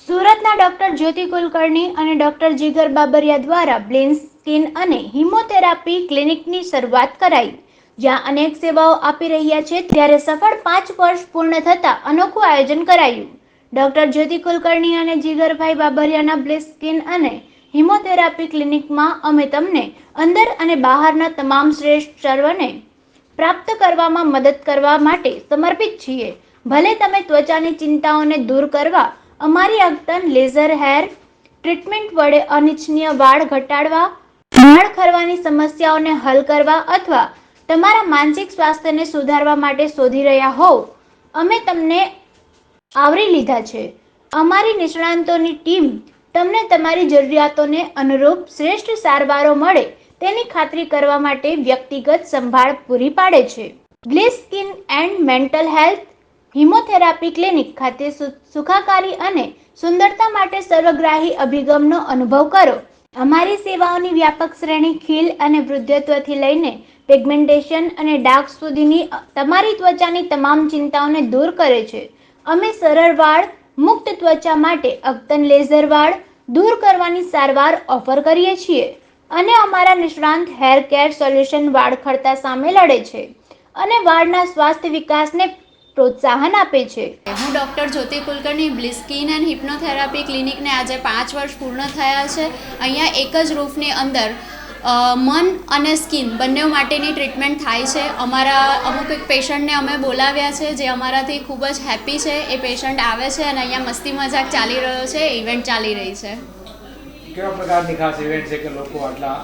સુરતના ડોક્ટર જ્યોતિ કુલકર્ણી અને ડોક્ટર જીગર બાબરિયા દ્વારા બ્લેન સ્કિન અને હિમોથેરાપી ક્લિનિકની શરૂઆત કરાઈ. જ્યાં અનેક સેવાઓ આપી રહ્યા છે, ત્યારે સફળ પાંચ વર્ષ પૂર્ણ થતા અનોખું આયોજન કરાયું. ડોક્ટર જ્યોતિ કુલકર્ણી અને જીગરભાઈ બાબરિયાના બ્લેસ સ્કિન અને હિમોથેરાપી ક્લિનિકમાં અમે તમને અંદર અને બહારના તમામ શ્રેષ્ઠ સર્વને પ્રાપ્ત કરવામાં મદદ કરવા માટે સમર્પિત છીએ. ભલે તમે ત્વચાની ચિંતાઓને દૂર કરવા અમારી અગતન લેઝર હેર ટ્રીટમેન્ટ વડે અનિચ્છનીય વાળ ઘટાડવા વાળ ખરવાની સમસ્યાઓને હલ કરવા અથવા તમારા માનસિક સ્વાસ્થ્યને સુધારવા માટે શોધી રહ્યા હોવ. અમે તમને આવરી લીધા છે. અમારી નિષ્ણાંતોની ટીમ તમને તમારી જરૂરિયાતોને અનુરૂપ શ્રેષ્ઠ સારવારો મળે તેની ખાતરી કરવા માટે વ્યક્તિગત સંભાળ પૂરી પાડે છે. ગ્લેસ skin and mental health hypnotherapy clinic ખાતે સુખાકારી અને સુંદરતા માટે સર્વગ્રાહી અભિગમનો અનુભવ કરો. અમારી સેવાઓની વ્યાપક શ્રેણી ખીલ અને વૃદ્ધત્વથી લઈને પિગમેન્ટેશન અને ડાર્ક સુધીની તમારી ત્વચાની તમામ ચિંતાઓને દૂર કરે છે. અમે સરળ વાળ, મુક્ત ત્વચા માટે અદ્યતન લેઝર વાળ દૂર કરવાની સારવાર ઓફર કરીએ છીએ. અને અમારા નિષ્ણાંત હેર કેર સોલ્યુશન વાળ ખરતા સામે લડે છે. અને વાળના સ્વાસ્થ્ય વિકાસને પ્રોત્સાહન આપે છે. હું ડૉક્ટર જ્યોતિ કુલકર્ણી બ્લી સ્કિન એન્ડ હિપ્નોથેરાપી ક્લિનિકને આજે પાંચ વર્ષ પૂર્ણ થયા છે. અહીંયા એક જ રૂફની અંદર મન અને સ્કિન બંને માટેની ટ્રીટમેન્ટ થાય છે. અમારા અમુક એક પેશન્ટને અમે બોલાવ્યા છે જે અમારાથી ખૂબ જ હેપી છે. એ પેશન્ટ આવે છે અને અહીંયા મસ્તી મજાક ચાલી રહ્યો છે. ઇવેન્ટ ચાલી રહી છે. કેવા પ્રકારની ખાસ ઇવેન્ટ છે કે લોકો આટલા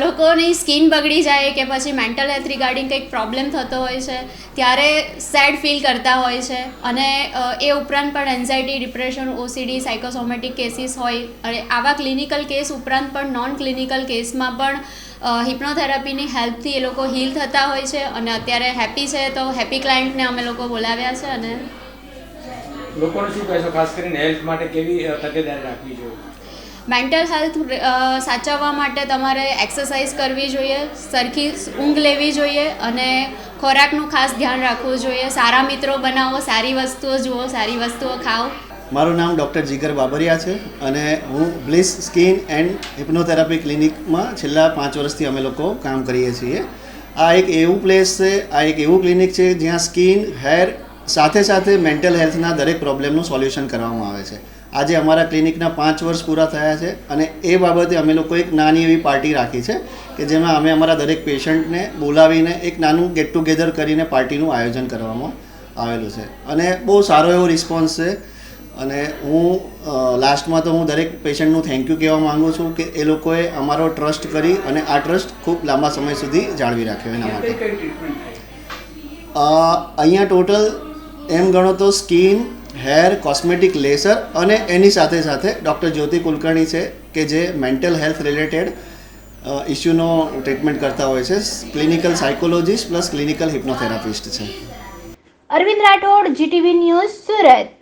લોકોની સ્કિન બગડી જાય કે પછી મેન્ટલ હેલ્થ રિગાર્ડિંગ કંઈક પ્રોબ્લેમ થતો હોય છે, ત્યારે સેડ ફીલ કરતા હોય છે અને એ ઉપરાંત પણ anxiety depression OCD psychosomatic cases હોય. અને આવા ક્લિનિકલ કેસ ઉપરાંત પણ નોન ક્લિનિકલ કેસમાં પણ હિપ્નોથેરાપીની હેલ્પથી એ લોકો હીલ થતા હોય છે અને અત્યારે હેપી છે તો હેપી ક્લાયન્ટને અમે લોકો બોલાવ્યા છે અને લોકોને શું કહેશો? ખાસ કરીને હેલ્થ માટે કેવી તકેદારી રાખવી જોઈએ? મેન્ટલ હેલ્થ સાચવવા માટે તમારે એક્સરસાઇઝ કરવી જોઈએ, સરખી ઊંઘ લેવી જોઈએ અને ખોરાકનું ખાસ ધ્યાન રાખવું જોઈએ. સારા મિત્રો બનાવો, સારી વસ્તુઓ જુઓ, સારી વસ્તુઓ ખાઓ. મારું નામ ડૉક્ટર જીગર બાબરિયા છે અને હું બ્લિસ સ્કિન એન્ડ હિપ્નોથેરાપી ક્લિનિકમાં છેલ્લા પાંચ વર્ષથી અમે લોકો કામ કરીએ છીએ. આ એક એવું પ્લેસ છે, આ એક એવું ક્લિનિક છે જ્યાં સ્કિન, હેર સાથે સાથે મેન્ટલ હેલ્થના દરેક પ્રોબ્લેમનું સોલ્યુશન કરવામાં આવે છે. આજે અમારા ક્લિનિકના પાંચ વર્ષ પૂરા થયા છે અને એ બાબતે અમે લોકો એક નાની એવી પાર્ટી રાખી છે કે જેમાં અમે અમારા દરેક પેશન્ટને બોલાવીને એક નાનું ગેટ ટુગેધર કરીને પાર્ટીનું આયોજન કરવામાં આવેલું છે. અને બહુ સારો એવો રિસ્પોન્સ છે. અને હું લાસ્ટમાં તો હું દરેક પેશન્ટનું થેન્ક યુ કહેવા માગું છું કે એ લોકોએ અમારો ટ્રસ્ટ કરી અને આ ટ્રસ્ટ ખૂબ લાંબા સમય સુધી જાળવી રાખ્યો એના માટે. અહીંયા ટોટલ એમ ગણો તો સ્કિન હેર, કોસ્મેટિક લેસર અને એની સાથે સાથે ડૉક્ટર જ્યોતિ કુલકર્ણી છે કે જે મેન્ટલ હેલ્થ રિલેટેડ ઇસ્યુનો ટ્રીટમેન્ટ કરતા હોય છે. Clinical psychologist plus clinical hypnotherapist છે. Arvind Rathod, GTV news Surat.